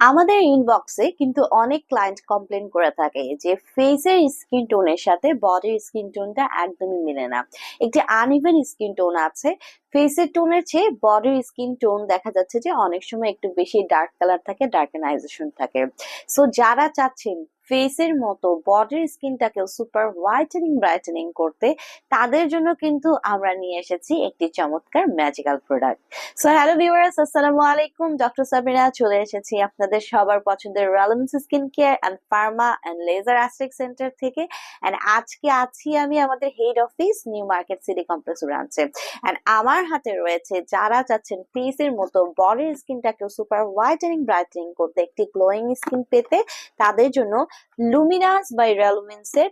আমাদের ইনবক্সে কিন্তু অনেক ক্লায়েন্ট কমপ্লেন করে থাকে যে ফেসের স্কিন টোনের সাথে বডির স্কিন টোনটা একদমই মিলে না। একটি আনইভেন স্কিন টোন আছে ফেসের টোনের চেয়ে বডির স্কিন টোন দেখা যাচ্ছে যে অনেক সময় একটু বেশি ডার্ক কালার থাকে ডার্কেনাইজেশন থাকে। সো যারা চাচ্ছেন ফেসের মতো বডির স্কিনটাকেও সুপার হোয়াইটেনিং ব্রাইটেনিং করতে তাদের জন্য কিন্তু আমরা নিয়ে এসেছি একটি চমৎকার magical product so hello viewers আসসালামু আলাইকুম। ডক্টর সাবিরা চলে এসেছি আপনাদের সবার পছন্দের Relevance skin care and pharma and laser aesthetic centre থেকে। অ্যান্ড আজকে আছি আমি আমাদের head office New Market City Complex ব্রাঞ্চে অ্যান্ড আমার হাতে রয়েছে যারা চাচ্ছেন ফেসের মতো বডির স্কিনটাকেও সুপার হোয়াইটেনিং ব্রাইটেনিং করতে, একটি গ্লোয়িং স্কিন পেতে, তাদের জন্য লুমিনাস বাই রেলুমেন্স এর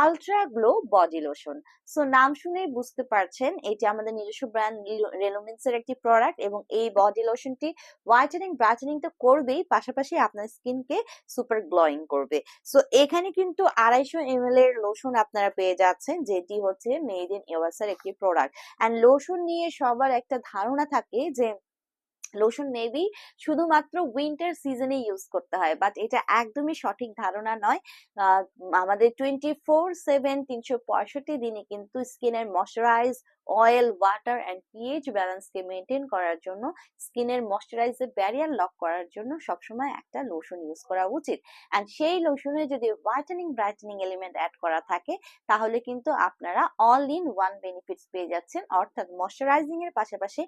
ultra glow body lotion so নাম শুনেই বুঝতে পারছেন, এটি আমাদের নিজস্ব ব্র্যান্ড রেলুমেন্স এর একটি প্রোডাক্ট এবং এই বডি লোশনটি হোয়াইটেনিং ব্রাইটেনিং তো করবেই, পাশাপাশি আপনার স্কিনকে সুপার গ্লোয়িং করবে। সো এখানে কিন্তু আড়াইশো এম এর লোশন আপনারা পেয়ে যাচ্ছেন, যেটি হচ্ছে মেড ইন ইউএসএর একটি প্রোডাক্ট অ্যান্ড লোশন নিয়ে সবার একটা ধারণা থাকে যে লোশন মেবি শুধুমাত্র উইন্টার সিজনে ইউজ করতে হয়। বাট এটা একদমই সঠিক ধারণা নয়। আমাদের টোয়েন্টি ফোর সেভেন তিনশো পঁয়ষট্টি দিনে কিন্তু স্কিনের moisturise oil water and pH ব্যালেন্সকে maintain করার জন্য স্কিনের ময়শ্চারাইজের ব্যারিয়ার লক করার জন্য সবসময় একটা লোশন ইউজ করা উচিত। অ্যান্ড সেই লোশনে যদি হোয়াইটেনিং ব্রাইটেনিং এলিমেন্ট অ্যাড করা থাকে, তাহলে কিন্তু আপনারা অল ইন ওয়ান বেনিফিটস পেয়ে যাচ্ছেন। অর্থাৎ ময়শ্চারাইজিং এর পাশাপাশি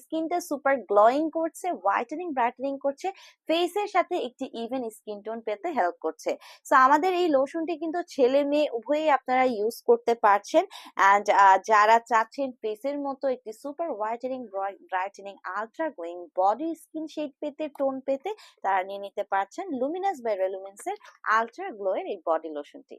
স্কিনটা সুপার গ্লোয়িং করছে হোয়াইটেনিং ব্রাইটেনিং করছে ফেসের সাথে একটি ইভেন স্কিন টোন পেতে হেল্প করছে। সো আমাদের এই লোশনটি কিন্তু ছেলে মেয়ে উভয়ই আপনারা ইউজ করতে পারছেন। অ্যান্ড যারা চাচ্ছেন ফেসের মতো একটি super whitening brightening ultra glowing body skin shade পেতে টোন পেতে তারা নিয়ে নিতে পারছেন। লুমিনাস বাই রেলুমেন্স এর আলট্রা গ্লো এর এই বডি লোশনটি